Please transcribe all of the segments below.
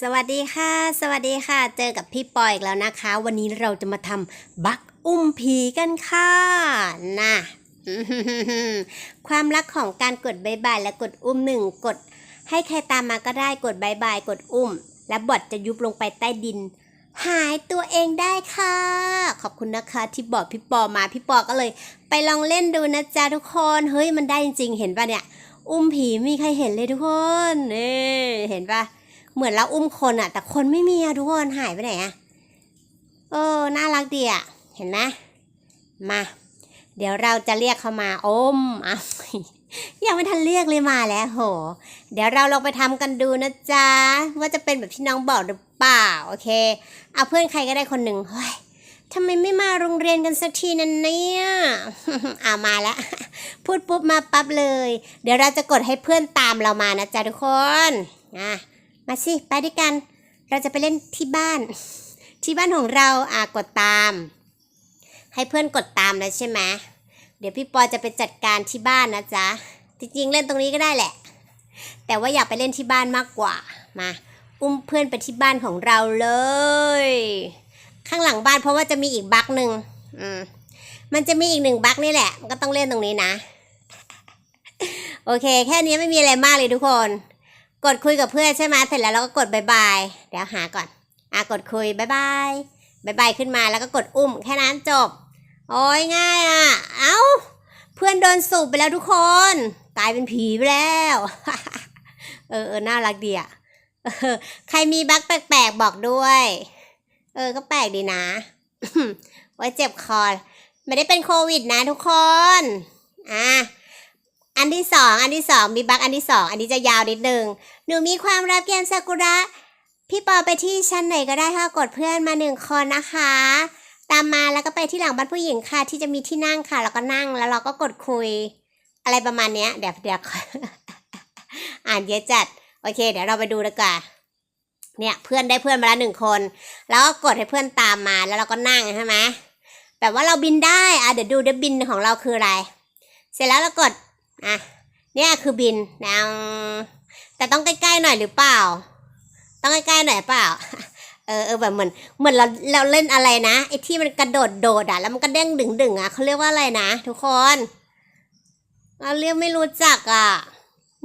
สวัสดีค่ะ สวัสดีค่ะ เจอกับพี่ปอยอีกแล้วนะคะ วันนี้เราจะมาทำบักอุ้มผีกันค่ะนะความรักของการกดบายบายและกดอุ้มหนึ่งกด ให้ใครตามมาก็ได้กดบายบายกดอุ้ม และบอทจะยุบลงไปใต้ดิน หายตัวเองได้ค่ะ ขอบคุณนะคะที่บอกพี่ปอมาพี่ปอก็เลย ไปลองเล่นดูนะจ๊ะทุกคนเฮ้ยมันได้จริงๆเห็นปะเนี่ย อุ้มผีม่มีใครเห็นเลยทุกคนนี่เห็นปะ เหมือนเราอุ้มคนอะแต่คนไม่มีอะทุกคนหายไปไหนอะเออน่ารักดีอะเห็นไหมมา เดี๋ยวเราจะเรียกเขามาอมอะยังไม่ทันเรียกเลยมาแล้วโห เดี๋ยวเราลองไปทำกันดูนะจ๊ะ ว่าจะเป็นแบบที่น้องบอกหรือเปล่า โอเค เอาเพื่อนใครก็ได้คนหนึ่งเฮ้ยทำไมไม่มาโรงเรียนกันสักทีนั่นเนี่ยเอามาแล้วพูดปุ๊บมาปั๊บเลย เดี๋ยวเราจะกดให้เพื่อนตามเรามานะจ๊ะทุกคนอะ มาสิ ไปด้วยกัน เราจะไปเล่นที่บ้าน ที่บ้านของเราอะกดตาม ให้เพื่อนกดตามแล้วใช่ไหมเดี๋ยวพี่ปอจะไปจัดการที่บ้านนะจ๊ะ จริงๆเล่นตรงนี้ก็ได้แหละ แต่ว่าอยากไปเล่นที่บ้านมากกว่า มา อุ้มเพื่อนไปที่บ้านของเราเลย ข้างหลังบ้านเพราะว่าจะมีอีกบั๊กหนึ่งอืมมันจะมีอีกหนึ่งบั๊กนี่แหละ มันก็ต้องเล่นตรงนี้นะ โอเค แค่นี้ไม่มีอะไรมากเลยทุกคน กดคุยกับเพื่อนใช่ไหมเสร็จแล้วเราก็กดบายบายเดี๋ยวหาก่อนอะกดคุยบายบายบายบายขึ้นมาแล้วก็กดอุ้ม แค่นั้นจบ โอ้ยง่ายอะ เอ้า เพื่อนโดนสูบไปแล้วทุกคน กลายเป็นผีไปแล้ว เออเออน่ารักดีอะใครมีบั๊กแปลกๆบอกด้วย เออ ก็แปลกดีนะไว้เจ็บคอ ไม่ได้เป็นโควิดนะทุกคน อะ ที่สองอันที่สองมีบั๊กอันที่สองอันนี้จะยาวนิดนึงหนูมีความรับเกมซากุระ พี่ปอไปที่ชั้นไหนก็ได้ค่ะกดเพื่อนมาหนึ่งคนนะคะ ตามมาแล้วก็ไปที่หลังบ้านผู้หญิงค่ะ ที่จะมีที่นั่งค่ะ แล้วก็นั่งแล้วเราก็กดคุย อะไรประมาณเนี้ยเดี๋ยวเดี๋ยวอ่านเยอะจัดโอเค เดี๋ยวเราไปดูดีกว่าเนี่ยเพื่อนได้เพื่อนมาแล้วหนึ่งคน แล้วก็กดให้เพื่อนตามมาแล้วเราก็นั่งใช่ไหมแบบว่าเราบินได้อะเดี๋ยวดูเดี๋ยวบินของเราคืออะไร เสร็จแล้วเรากด อะเนี่ยคือบินนะแต่ต้องใกล้ๆหน่อยหรือเปล่า ต้องใกล้ๆหน่อยเปล่า เออเออแบบเหมือนเหมือนเราเราเล่นอะไรนะไอ้ที่มันกระโดดโดดอะแล้วมันก็เด้งดึงดึงอะเขาเรียกว่าอะไรนะทุกคนเราเรียกไม่รู้จักอะ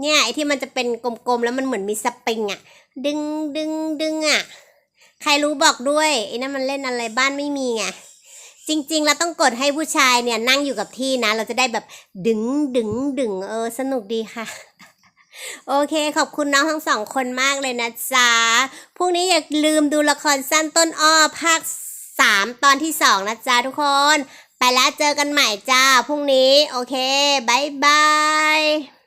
เนี่ยไอ้ที่มันจะเป็นกลมๆแล้วมันเหมือนมีสปริงอะ ดึงดึงดึงอะใครรู้บอกด้วยไอ้นั่นมันเล่นอะไรบ้านไม่มีไง จริง ๆ เราต้องกดให้ผู้ชายเนี่ยนั่งอยู่กับที่นะ เราจะได้แบบดึงดึงดึงเออ สนุกดีค่ะ โอเค ขอบคุณน้องทั้งสองคนมากเลยนะจ๊ะพรุ่งนี้อย่าลืมดูละครสั้นต้นอ้อภาคสามตอนที่สองนะจ๊ะทุกคน ไปแล้วเจอกันใหม่จ้าพรุ่งนี้ โอเคบายบาย